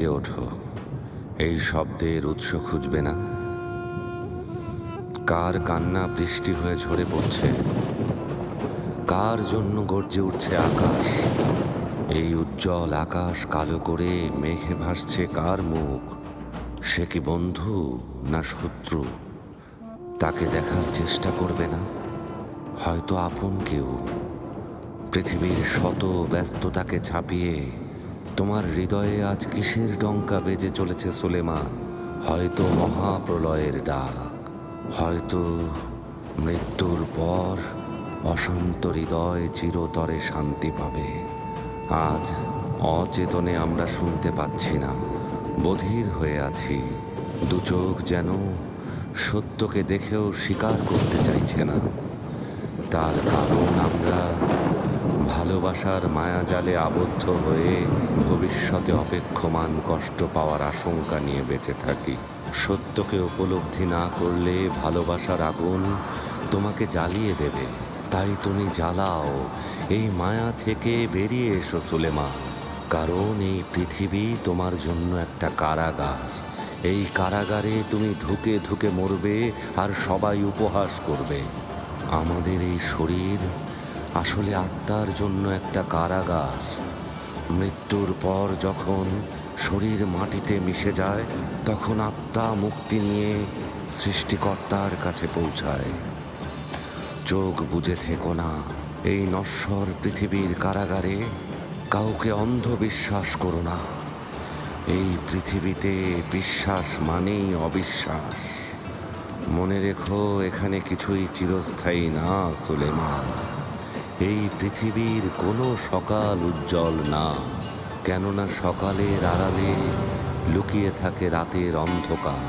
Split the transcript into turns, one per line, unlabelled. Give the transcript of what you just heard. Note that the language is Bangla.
জেগে ওঠো। এই শব্দের উৎস খুঁজবে না। কার কান্না বৃষ্টি হয়ে ঝরে পড়ছে? কার জন্য গর্জে উঠছে আকাশ? এই উজ্জ্বল আকাশ কালো করে মেঘে ভাসছে কার মুখ? সে কি বন্ধু না শত্রু? তাকে দেখার চেষ্টা করবে না? হয়তো আপন কেউ। পৃথিবীর শত ব্যস্ততাকে ছাপিয়ে তোমার হৃদয়ে আজ কিসের ডঙ্কা বেজে চলেছে সুলেমান? হয়তো মহাপ্রলয়ের ডাক, হয়তো মৃত্যুর পর অশান্ত হৃদয় চিরতরে শান্তি পাবে। আজ অচেতনে আমরা শুনতে পাচ্ছি না, বধির হয়ে আছি। দু চোখ যেন সত্যকে দেখেও স্বীকার করতে চাইছে না। তার কারণ আমরা ভালোবাসার মায়াজালে আবদ্ধ হয়ে ভবিষ্যতে অপেক্ষমান কষ্ট পাওয়ার আশঙ্কা নিয়ে বেঁচে থাকি। সত্যকে উপলব্ধি না করলে ভালোবাসার আগুন তোমাকে জ্বালিয়ে দেবে। তাই তুমি জ্বালাও। এই মায়া থেকে বেরিয়ে এসো সুলেমা কারণ এই পৃথিবী তোমার জন্য একটা কারাগার। এই কারাগারে তুমি ধুকে ধুকে মরবে আর সবাই উপহাস করবে। আমাদের এই শরীর আসলে আত্মার জন্য একটা কারাগার। মৃত্যুর পর যখন শরীর মাটিতে মিশে যায়, তখন আত্মা মুক্তি নিয়ে সৃষ্টিকর্তার কাছে পৌঁছায়। চোখ বুঝে থেকো না, এই নশ্বর পৃথিবীর কারাগারে কাউকে অন্ধ বিশ্বাস করো না। এই পৃথিবীতে বিশ্বাস মানেই অবিশ্বাস। মনে রেখো, এখানে কিছুই চিরস্থায়ী না, সুলেমান। এই পৃথিবীর কোনো সকাল উজ্জ্বল না কেননা সকালের আড়ালে লুকিয়ে থাকে রাতের অন্ধকার।